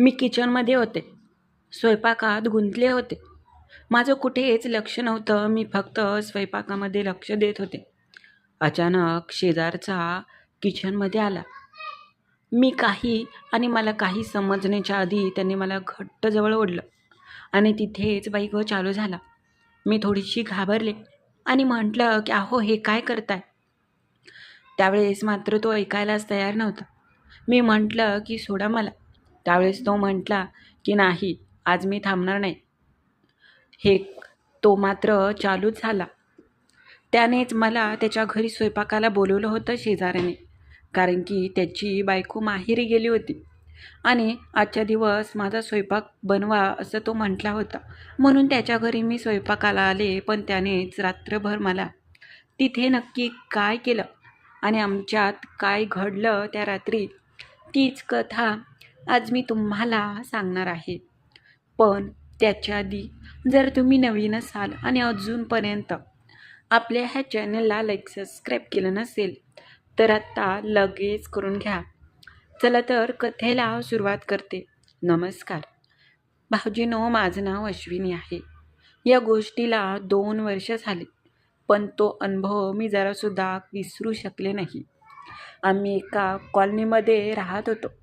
मी किचनमध्ये होते. स्वयंपाकात गुंतले होते. माझं कुठेच लक्ष नव्हतं. मी फक्त स्वयंपाकामध्ये लक्ष देत होते. अचानक शेजारचा किचनमध्ये आला. मी काही आणि मला काही समजण्याच्या आधी त्यांनी मला घट्ट जवळ ओढलं आणि तिथेच बाईक चालू झाला. मी थोडीशी घाबरले आणि म्हटलं की अहो हे काय करताय? त्यावेळेस मात्र तो ऐकायलाच तयार नव्हता. मी म्हटलं की सोडा मला. त्यावेळेस तो म्हटला की नाही आज मी थांबणार नाही. हे तो मात्र चालूच झाला. त्यानेच मला त्याच्या घरी स्वयंपाकाला बोलवलं होतं शेजाऱ्याने कारण की त्याची बायको माहेरी गेली होती. आणि आजच्या दिवस माझा स्वयंपाक बनवा असं तो म्हटला होता. म्हणून त्याच्या घरी मी स्वयंपाकाला आले पण त्यानेच रात्रभर मला तिथे नक्की काय केलं आणि आमच्यात काय घडलं त्या रात्री तीच कथा आज मी तुम्हाला सांगणार आहे. पण त्याच्या आधी जर तुम्ही नवीन असाल आणि अजूनपर्यंत आपल्या ह्या चॅनलला लाईक सबस्क्राईब केलं नसेल तर आत्ता लगेच करून घ्या. चला तर कथेला सुरुवात करते. नमस्कार. भाऊजीनो माझं नाव अश्विनी आहे. या गोष्टीला दोन वर्ष झाली पण तो अनुभव मी जरासुद्धा विसरू शकले नाही. आम्ही एका कॉलनीमध्ये राहत होतो.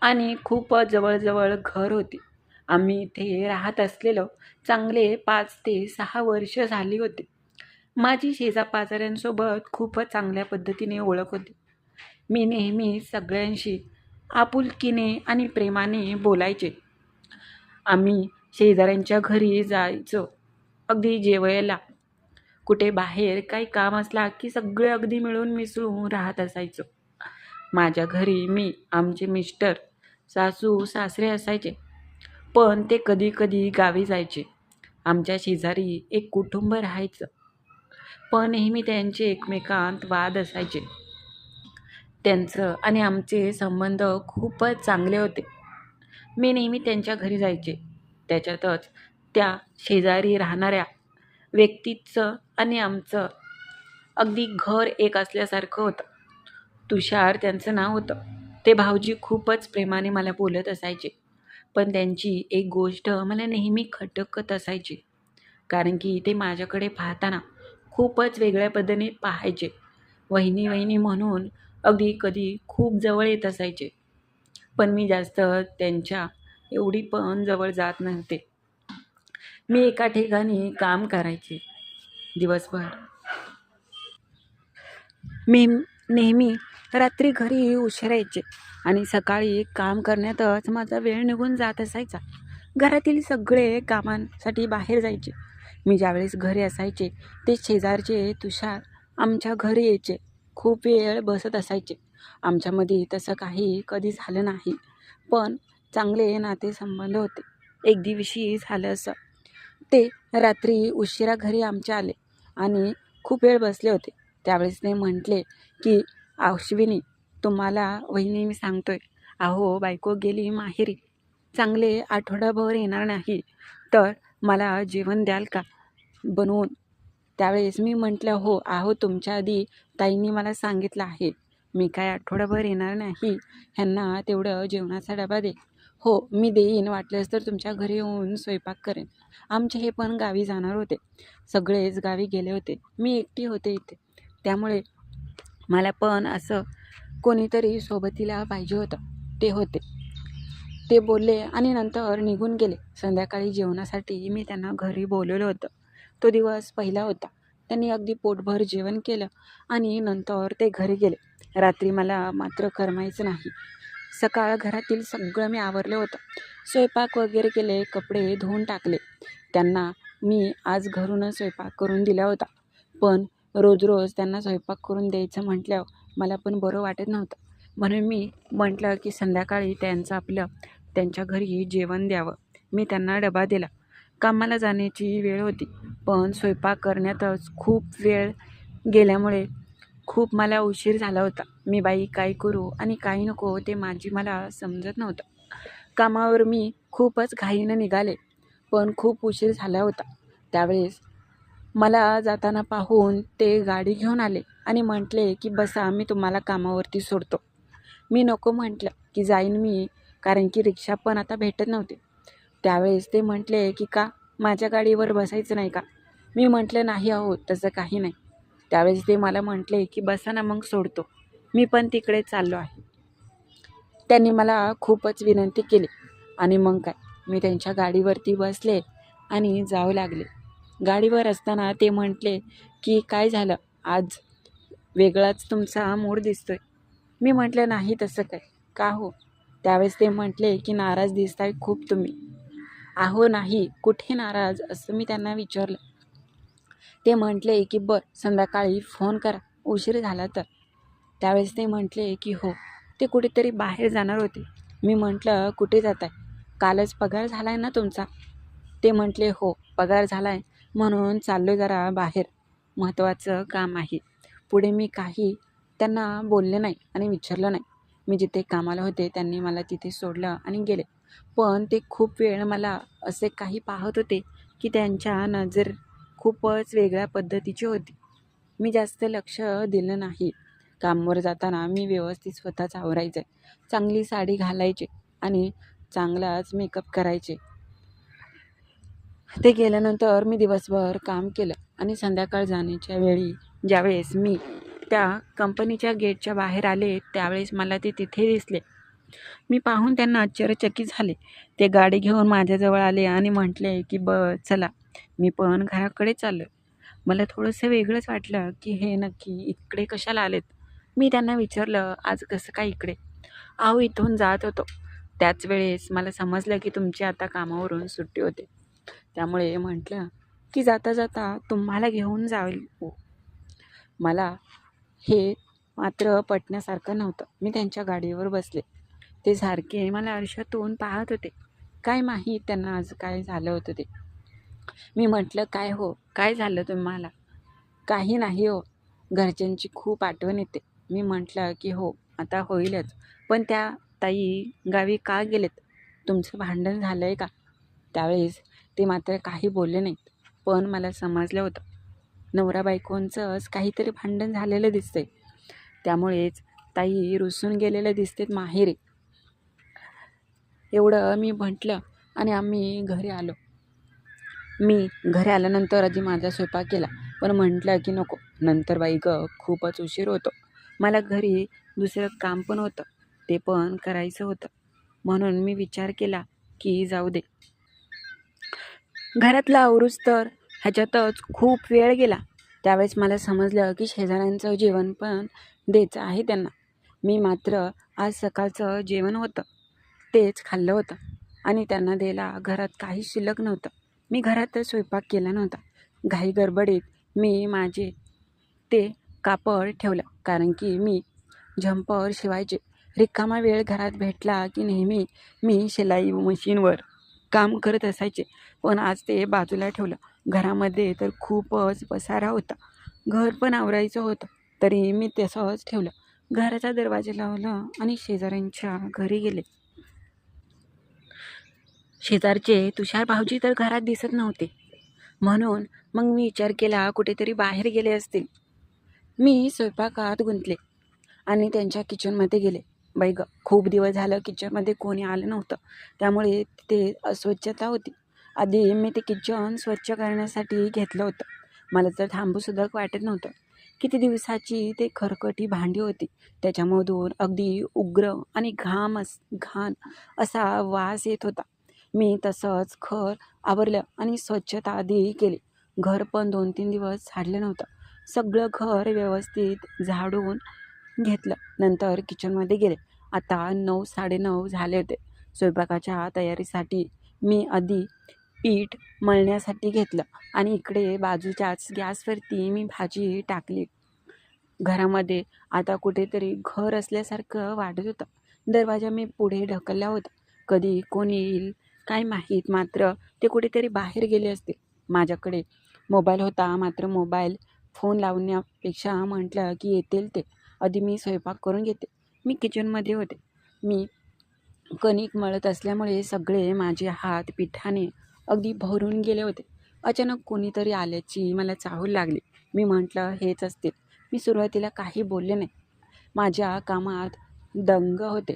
आणि खूप जवळजवळ घर होती. आम्ही इथे राहत असलेलो चांगले पाच ते सहा वर्ष झाली होती. माझी शेजापाजाऱ्यांसोबत खूपच चांगल्या पद्धतीने ओळख होती. मी नेहमी सगळ्यांशी आपुलकीने आणि प्रेमाने बोलायचे. आम्ही शेजाऱ्यांच्या घरी जायचो. अगदी जेवायला. कुठे बाहेर काही काम असला की सगळे अगदी मिळून मिसळून राहत असायचो. माझ्या घरी मी आमचे मिस्टर सासू सासरे असायचे. पण ते कधी कधी गावी जायचे. आमच्या शेजारी एक कुटुंब राहायचं. पण नेहमी त्यांचे एकमेकांत वाद असायचे. त्यांचं आणि आमचे संबंध खूपच चांगले होते. मी नेहमी त्यांच्या घरी जायचे. त्याच्यातच त्या शेजारी राहणाऱ्या व्यक्तीचं आणि आमचं अगदी घर एक असल्यासारखं होतं. तुषार त्यांचं नाव होतं. ते भाऊजी खूपच प्रेमाने मला बोलत असायचे. पण त्यांची एक गोष्ट मला नेहमी खटकत असायची. कारण की ते माझ्याकडे पाहताना खूपच वेगळ्या पद्धतीने पाहायचे. वहिनी वहिनी म्हणून अगदी कधी खूप जवळ येत असायचे. पण मी जास्त त्यांच्या एवढी पण जवळ जात नव्हते. मी एका ठिकाणी काम करायचे. दिवसभर. मी नेहमी रात्री घरी उशिरा यायचे आणि सकाळी काम करण्यातच माझा वेळ निघून जात असायचा. घरातील सगळे कामांसाठी बाहेर जायचे. मी ज्यावेळेस घरी असायचे ते शेजारचे तुषार आमच्या घरी यायचे. खूप वेळ बसत असायचे. आमच्यामध्ये तसं काही कधी झालं नाही पण चांगले नातेसंबंध होते. एक दिवशी झालं असं. ते रात्री उशिरा घरी आमच्या आले आणि खूप वेळ बसले होते. त्यावेळेस ते म्हटले की अश्विनी तुम्हाला वहिनी मी सांगतोय. अहो बायको गेली माहेरी. चांगले आठवडाभर येणार नाही. तर मला जेवण द्याल का? बनवून. त्यावेळेस मी म्हटलं हो आहो तुमच्या आधी ताईंनी मला सांगितलं आहे. मी काय आठवडाभर येणार नाही. ह्यांना तेवढं जेवणाचा डबा दे. हो मी देईन. वाटलंच तर तुमच्या घरी येऊन स्वयंपाक करेन. आमचे हे पण गावी जाणार होते. सगळेच गावी गेले होते. मी एकटी होते इथे. त्यामुळे मला पण असं कोणीतरी सोबतीला पाहिजे होतं. ते होते. ते बोलले आणि नंतर निघून गेले. संध्याकाळी जेवणासाठी मी त्यांना घरी बोलवलं होतं. तो दिवस पहिला होता. त्यांनी अगदी पोटभर जेवण केलं आणि नंतर ते घरी गेले. रात्री मला मात्र करमायचं नाही. सकाळ घरातील सगळं मी आवरलं होतं. स्वयंपाक वगैरे केले कपडे धुवून टाकले. त्यांना मी आज घरूनच स्वयंपाक करून दिला होता. पण रोज रोज त्यांना स्वयंपाक करून द्यायचं म्हटल्यावर मला पण बरं वाटत नव्हतं. म्हणून मी म्हटलं की संध्याकाळी त्यांचं आपलं त्यांच्या घरी जेवण द्यावं. मी त्यांना डबा दिला. कामाला जाण्याची वेळ होती पण स्वयंपाक करण्यातच खूप वेळ गेल्यामुळे खूप मला उशीर झाला होता. मी बाई काय करू आणि काय नको ते माझी मला समजत नव्हतं. कामावर मी खूपच घाईनं निघाले पण खूप उशीर झाला होता. त्यावेळेस मला जाताना पाहून ते गाडी घेऊन आले आणि म्हटले की बसा मी तुम्हाला कामावरती सोडतो. मी नको म्हटलं की जाईन मी कारण की रिक्षा पण आता भेटत नव्हते. त्यावेळेस ते म्हटले की का? माझ्या गाडीवर बसायचं नाही का? मी म्हटलं नाही अहो तसं काही नाही. त्यावेळेस ते मला म्हटले की बसा ना मग सोडतो. मी पण तिकडे चाललो आहे. त्यांनी मला खूपच विनंती केली. आणि मग काय? मी त्यांच्या गाडीवरती बसले आणि जाऊ लागले. गाडीवर असताना ते म्हटले की काय झालं? आज वेगळाच तुमचा मूड दिसतोय. मी म्हटलं नाही तसं काय? का हो? त्यावेळेस ते म्हटले की नाराज दिसताय खूप तुम्ही. आहो नाही कुठे नाराज? असं मी त्यांना विचारलं. ते म्हटले की बर संध्याकाळी फोन करा. उशीर झाला तर. त्यावेळेस ते म्हटले की हो ते कुठेतरी बाहेर जाणार होते. मी म्हटलं कुठे जात आहे कालच पगार झाला आहे ना तुमचा? ते म्हटले हो पगार झाला आहे म्हणून चाललो जरा बाहेर. महत्त्वाचं काम आहे. पुढे मी काही त्यांना बोलले नाही आणि विचारलं नाही. मी जिथे कामाला होते त्यांनी मला तिथे सोडलं आणि गेले. पण ते खूप वेळ मला असे काही पाहत होते की त्यांच्या नजर खूपच वेगळ्या पद्धतीची होती. मी जास्त लक्ष दिलं नाही. कामावर जाताना मी व्यवस्थित स्वतःच आवरायचे. चांगली साडी घालायचे आणि चांगलाच मेकअप करायचे. ते गेल्यानंतर मी दिवसभर काम केलं आणि संध्याकाळ जाण्याच्या वेळी ज्यावेळेस मी त्या कंपनीच्या गेटच्या बाहेर आले त्यावेळेस मला ते तिथे दिसले. मी पाहून त्यांना आश्चर्यचकित झाले. ते गाडी घेऊन माझ्याजवळ आले आणि म्हटले की ब चला. मी पण घराकडे चाललो मला थोडंसं वेगळंच वाटलं की हे नक्की इकडे कशाला आलेत? मी त्यांना विचारलं आज कसं काय इकडे? अहो इथून जात होतो. त्याच वेळेस मला समजलं की तुमची आता कामावरून सुट्टी होते. त्यामुळे म्हटलं की जाता जाता तुम्हाला घेऊन जाईल हो. मला हे मात्र पटण्यासारखं नव्हतं. मी त्यांच्या गाडीवर बसले. ते सारखे मला आरशातून पाहत होते. काय माहीत त्यांना आज काय झालं होतं ते. मी म्हटलं काय हो? काय झालं तुम्हाला? काही नाही हो. घरच्यांची खूप आठवण येते. मी म्हटलं की हो आता होईलच. पण त्या ताई गावी का गेलेत? तुमचं भांडण झालं आहे का? त्यावेळेस ते मात्र काही बोलले नाहीत. पण मला समजलं होतं. नवरा बायकोंचंच काहीतरी भांडण झालेलं दिसतंय. त्यामुळेच ताई रुसून गेलेलं दिसतेत माहेरी. एवढं मी म्हटलं आणि आम्ही घरी आलो. मी घरी आल्यानंतर आधी माझा स्वयंपाक केला. पण म्हटलं की नको. नंतर बाई ग खूपच उशीर होतो. मला घरी दुसरं काम पण होतं. ते पण करायचं होतं. म्हणून मी विचार केला की जाऊ दे. घरातला आवरूच तर? ह्याच्यातच खूप वेळ गेला. त्यावेळेस मला समजलं की शेजाऱ्यांचं जेवण पण द्यायचं आहे त्यांना. मी मात्र आज सकाळचं जेवण होतं. तेच खाल्लं होतं. आणि त्यांना द्यायला घरात काही शिल्लक नव्हतं. मी घरातच स्वयंपाक केला नव्हता. घाई गडबडीत मी माझे ते कापड ठेवलं. कारण की मी झंपर शिवायचे. रिकामा वेळ घरात भेटला की नेहमी मी शिलाई मशीनवर काम करत असायचे. पण आज ते बाजूला ठेवलं. घरामध्ये तर खूपच पसारा होता. घर पण आवरायचं होतं. तरी मी तसंच ठेवलं. घराचा दरवाजा लावला आणि शेजाऱ्यांच्या घरी गेले. शेजारचे तुषार भाऊजी तर घरात दिसत नव्हते. म्हणून मग मी विचार केला कुठेतरी बाहेर गेले असतील. मी स्वयंपाकात गुंतले आणि त्यांच्या किचनमध्ये गेले. बाई ग खूप दिवस झालं किचनमध्ये कोणी आलं नव्हतं. त्यामुळे तिथे अस्वच्छता होती. आधी मी ते किचन स्वच्छ करण्यासाठी घेतलं होतं. मला तर थांबूसुद्धा वाटत नव्हतं. किती दिवसाची ते खरकटी भांडी होती. त्याच्यामधून अगदी उग्र आणि घाम अस घाण असा वास येत होता. मी तसंच घर आवरलं आणि स्वच्छता आधी केली. घर पण दोन तीन दिवस झाडलं नव्हतं. सगळं घर व्यवस्थित झाडून घेतलं. नंतर किचनमध्ये गेले. आता नऊ साडेनऊ झाले होते. स्वयंपाकाच्या तयारीसाठी मी आधी पीठ मळण्यासाठी घेतलं आणि इकडे बाजूच्याच गॅसवरती मी भाजी टाकली. घरामध्ये आता कुठेतरी घर असल्यासारखं वाटत होतं. दरवाजा मी पुढे ढकलला होता. कधी कोण येईल काय माहीत मात्र ते कुठेतरी बाहेर गेले असते माझ्याकडे मोबाईल होता. मात्र मोबाईल फोन लावण्यापेक्षा म्हटलं की येतील ते. आधी मी स्वयंपाक करून घेते. मी किचनमध्ये होते. मी कणिक मळत असल्यामुळे सगळे माझे हात पिठाने अगदी भरून गेले होते. अचानक कोणीतरी आल्याची मला चाहूल लागली. मी म्हटलं हेच असतील. मी सुरुवातीला काही बोलले नाही. माझ्या कामात दंग होते.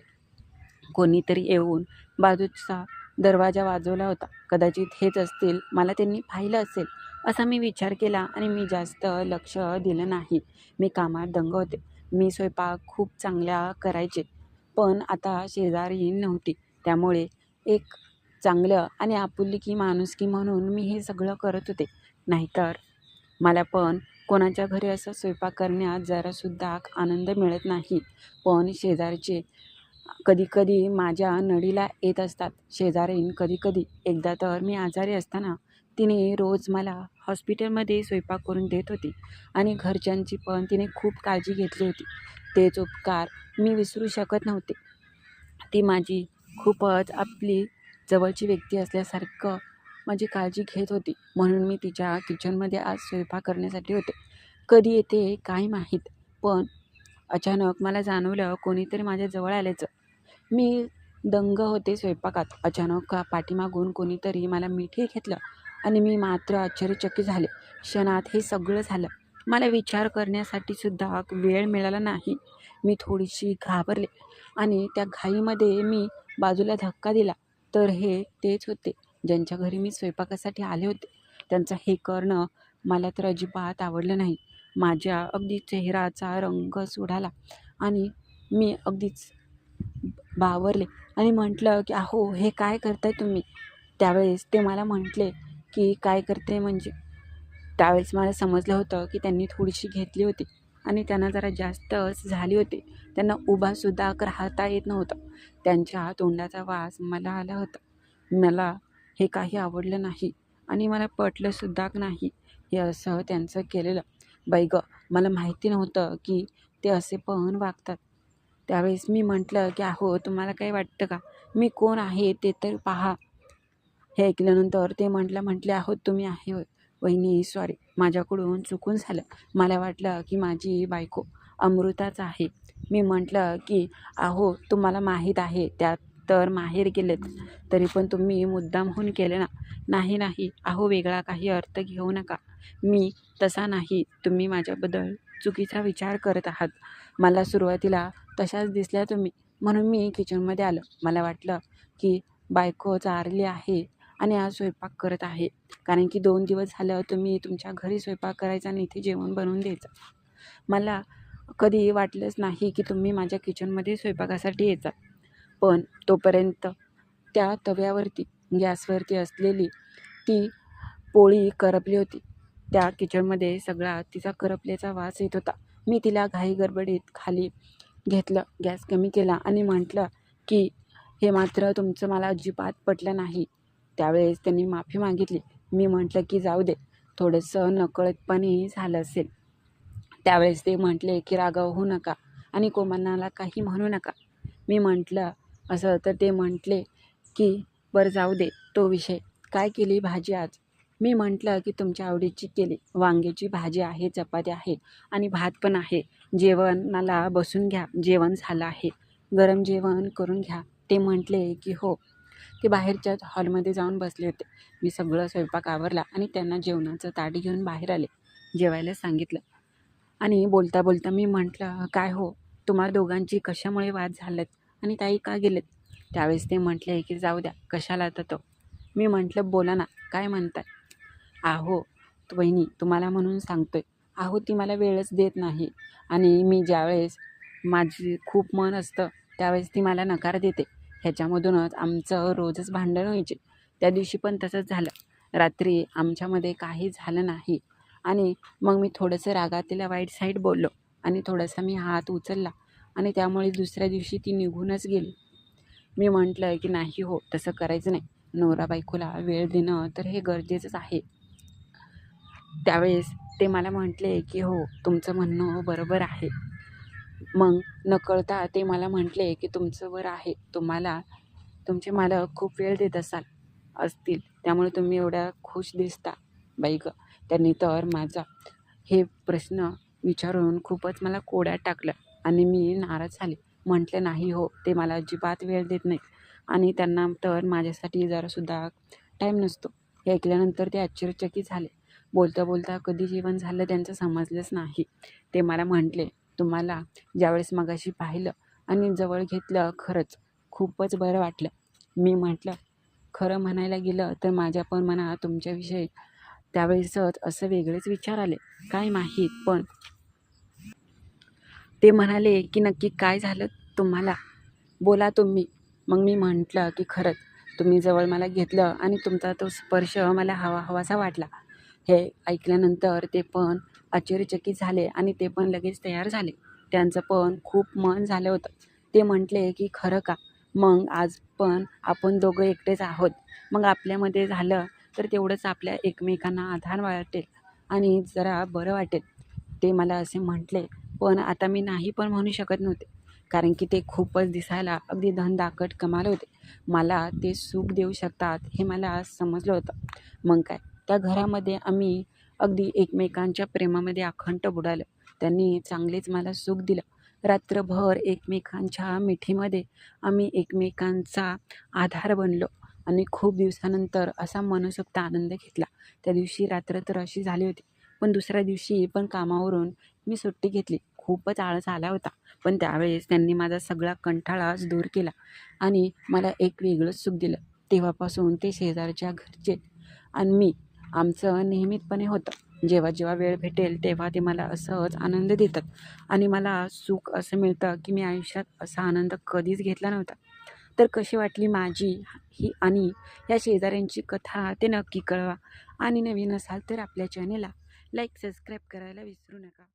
कोणीतरी येऊन बाजूचा दरवाजा वाजवला होता. कदाचित हेच असतील मला त्यांनी पाहिलं असेल. असा मी विचार केला आणि मी जास्त लक्ष दिलं नाही. मी कामात दंग होते. मी स्वयंपाक खूप चांगल्या करायचे पण आता शेजारी नव्हती. त्यामुळे एक चांगलं आणि आपुलकी माणुसकी म्हणून मी हे सगळं करत होते. नाहीतर मला पण कोणाच्या घरी असं स्वयंपाक करण्यात जरासुद्धा आनंद मिळत नाही. पण शेजारचे कधीकधी माझ्या नडीला येत असतात. शेजारीन कधीकधी. एकदा तर मी आजारी असताना तिने रोज मला हॉस्पिटलमध्ये स्वयंपाक करून देत होती आणि घरच्यांची पण तिने खूप काळजी घेतली होती. तेच उपकार मी विसरू शकत नव्हते. ती माझी खूपच आपली जवळची व्यक्ती असल्यासारखं माझी काळजी घेत होती म्हणून मी तिच्या किचनमध्ये आज स्वयंपाक करण्यासाठी होते. कधी येते काय माहीत पण अचानक मला जाणवलं कोणीतरी माझ्या जवळ आल्याचं. मी दंग होते स्वयंपाकात. अचानक का पाठीमागून कोणीतरी मला मिठी घेतलं आणि मी मात्र आश्चर्यचकित झाले. क्षणात हे सगळं झालं. मला विचार करण्यासाठी सुद्धा वेळ मिळाला नाही. मी थोडीशी घाबरले आणि त्या घाईमध्ये मी बाजूला धक्का दिला. तर हे तेच होते. ज्यांच्या घरी मी स्वयंपाकासाठी आले होते. त्यांचं हे करणं मला तर अजिबात आवडलं नाही. माझ्या अगदी चेहराचा रंग सुडाला आणि मी अगदीच बावरले आणि म्हटलं की अहो हे काय करताय तुम्ही? त्यावेळेस ते मला म्हटले की काय करते म्हणजे. त्यावेळेस मला समजलं होतं की त्यांनी थोडीशी घेतली होती आणि त्यांना जरा जास्तच झाली होती. त्यांना उभासुद्धा राहता येत नव्हतं. त्यांच्या तोंडाचा वास मला आला होता. मला हे काही आवडलं नाही आणि मला पटलंसुद्धा नाही हे असं त्यांचं केलेलं. बाई गं मला माहिती नव्हतं की ते असे पण वागतात. त्यावेळेस मी म्हटलं की अहो तुम्हाला काय वाटतं का? मी कोण आहे ते तर पहा. हे ऐकल्यानंतर ते म्हटलं म्हटले आहोत तुम्ही आहे वहिनी सॉरी माझ्याकडून चुकून झालं. मला वाटलं की माझी बायको अमृताच आहे. मी म्हटलं की अहो तुम्हाला माहीत आहे त्यात तर माहेर गेलेत. तरी पण तुम्ही मुद्दामहून केले ना. नाही नाही. अहो वेगळा काही अर्थ घेऊ नका. मी तसा नाही. तुम्ही माझ्याबद्दल चुकीचा विचार करत आहात. मला सुरुवातीला तशाच दिसल्या तुम्ही. म्हणून मी किचनमध्ये आलं. मला वाटलं की बायको चारली आहे. आणि आज स्वयंपाक करत आहे. कारण की दोन दिवस झालं तुम्ही तुमच्या घरी स्वयंपाक करायचा आणि इथे जेवण बनवून द्यायचं. मला कधी वाटलंच नाही की तुम्ही माझ्या किचनमध्ये स्वयंपाकासाठी यायचा पण तोपर्यंत त्या तव्यावरती गॅसवरती असलेली ती पोळी करपली होती. त्या किचनमध्ये सगळा तिचा करपल्याचा वास येत होता. मी तिला घाई गडबडीत खाली घेतलं गॅस कमी केला आणि म्हटलं की हे मात्र तुमचं मला अजिबात पटलं नाही. त्यावेळेस त्यांनी माफी मागितली. मी म्हटलं की जाऊ दे थोडंसं नकळतपणे झालं असेल. त्यावेळेस ते म्हटले की रागाव होऊ नका आणि कोमनाला काही म्हणू नका. मी म्हटलं असं तर ते म्हटले की बरं जाऊ दे तो विषय. काय केली भाजी आज? मी म्हटलं की तुमच्या आवडीची केली. वांग्याची भाजी आहे चपाती आहे आणि भात पण आहे. जेवणाला बसून घ्या जेवण झालं आहे. गरम जेवण करून घ्या. ते म्हटले की हो. ते बाहेरच्या हॉलमध्ये जाऊन बसले होते. मी सगळं स्वयंपाक आवरला आणि त्यांना जेवणाचं ताट घेऊन बाहेर आले. जेवायला सांगितलं. आणि बोलता बोलता मी म्हटलं काय हो? तुम्हा दोघांची कशामुळे वाद झालेत? आणि ताई का गेलेत? त्यावेळेस ते म्हटले की जाऊ द्या कशाला आता तो? मी म्हटलं बोला ना काय म्हणताय? आहो बहिणी तुम्हाला म्हणून सांगतोय. आहो ती मला वेळच देत नाही. आणि मी ज्यावेळेस माझी खूप मन असतं त्यावेळेस ती मला नकार देते. ह्याच्यामधूनच आमचं रोजच भांडण व्हायचे. त्या दिवशी पण तसंच झालं. रात्री आमच्यामध्ये काही झालं नाही. आणि मग मी थोडंसं रागातीला वाईट साईड बोललो आणि थोडासा मी हात उचलला आणि त्यामुळे दुसऱ्या दिवशी ती निघूनच गेली. मी म्हटलं की नाही हो तसं करायचं नाही. नवरा बायकोला वेळ देणं तर हे गरजेचंच आहे. त्यावेळेस ते मला म्हटले की हो तुमचं म्हणणं बरोबर आहे. मग नकळता ते मला म्हटले की तुमचं वर आहे. तुम्हाला तुमचे मालक खूप वेळ देत असाल असतील. त्यामुळे तुम्ही एवढ्या खुश दिसता. बाई गं त्यांनी तर माझा हे प्रश्न विचारून खूपच मला कोड्यात टाकलं आणि मी नाराज झाले. म्हटलं नाही हो ते मला अजिबात वेळ देत नाही आणि त्यांना तर माझ्यासाठी जरासुद्धा टाईम नसतो. हे ऐकल्यानंतर ते आश्चर्यचकित झाले. बोलता बोलता कधी जीवन झालं त्यांचं समजलंच नाही. ते मला म्हटले तुम्हाला ज्यावेळेस मगाशी पाहिलं आणि जवळ घेतलं खरंच खूपच बरं वाटलं. मी म्हटलं खरं म्हणायला गेलं तर माझ्या पण मनात तुमच्याविषयी. त्यावेळेसच असं वेगळेच विचार आले. काय माहीत पण ते म्हणाले की नक्की काय झालं तुम्हाला? बोला तुम्ही. मग मी म्हटलं की खरंच तुम्ही जवळ मला घेतलं आणि तुमचा तो स्पर्श मला हवा हवासा वाटला. हे ऐकल्यानंतर ते पण आश्चर्यचकित झाले आणि ते पण लगेच तयार झाले. त्यांचं पण खूप मन झालं होतं. ते म्हटले की खरं का? मग आज पण आपण दोघं एकटेच आहोत. मग आपल्यामध्ये झालं तर तेवढंच आपल्या एकमेकांना आधार वाटेल आणि जरा बरं वाटेल. ते मला असे म्हटले. पण आता मी नाही पण म्हणू शकत नव्हते. कारण की ते खूपच दिसायला अगदी धनदाकट कमाल होते. मला ते सुख देऊ शकतात हे मला समजलं होतं. मग काय? त्या घरामध्ये आम्ही अगदी एकमेकांच्या प्रेमामध्ये अखंड बुडालं. त्यांनी चांगलेच मला सुख दिलं. रात्रभर एकमेकांच्या मिठीमध्ये आम्ही एकमेकांचा आधार बनलो आणि खूप दिवसानंतर असा मनसोक्त आनंद घेतला. त्या दिवशी रात्र तर अशी झाली होती पण दुसऱ्या दिवशी पण कामावरून मी सुट्टी घेतली. खूपच आळस आला होता पण त्यावेळेस त्यांनी माझा सगळा कंठाळाच दूर केला आणि मला एक वेगळंच सुख दिलं. तेव्हापासून ते शेजारच्या घरचे आणि मी आमचं नियमितपणे होतं. जेव्हा जेव्हा वेळ भेटेल तेव्हा ते मला असंच आनंद देतात. आणि मला सुख असं मिळतं की मी आयुष्यात असा आनंद कधीच घेतला नव्हता. तर कशी वाटली माझी ही आणि या शेजाऱ्यांची कथा ते नक्की कळवा. आणि नवीन असाल तर आपल्या चॅनेलला लाईक सबस्क्राईब करायला विसरू नका.